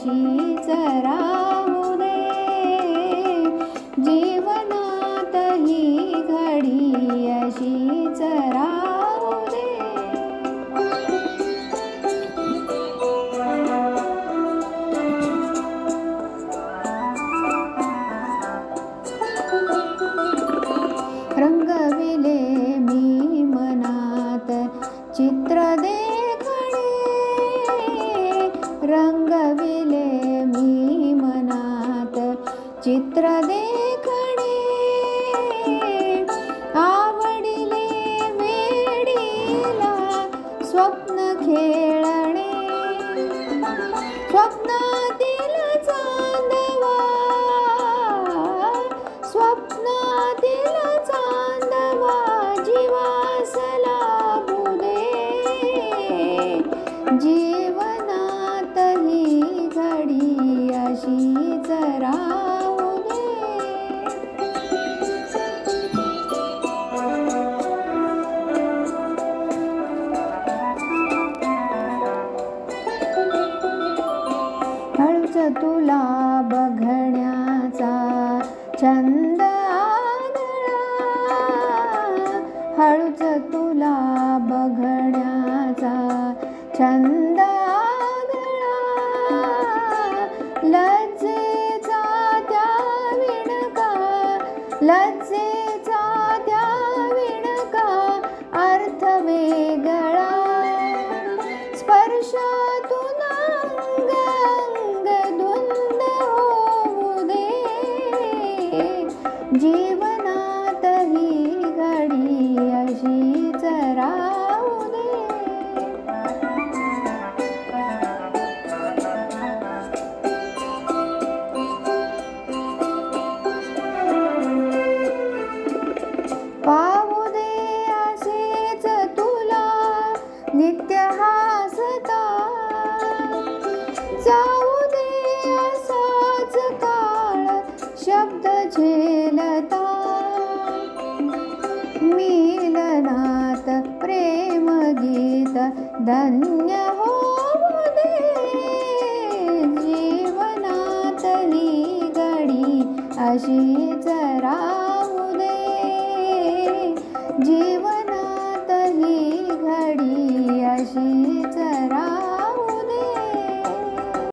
अशी चराहू दे जीवनातही घडी अशी चरा चित्र देखणे आवडिले वेडीला स्वप्न खेळणे. स्वप्न तुला बघण्याचा छंद हळूच तुला बघण्याचा छंद लज्जेचा त्या विणका लज्जे जीवनात ही घडी अशीच राहू दे पा झेलता मिलनात प्रेम गीत धन्य हो दे जीवनात ही घडी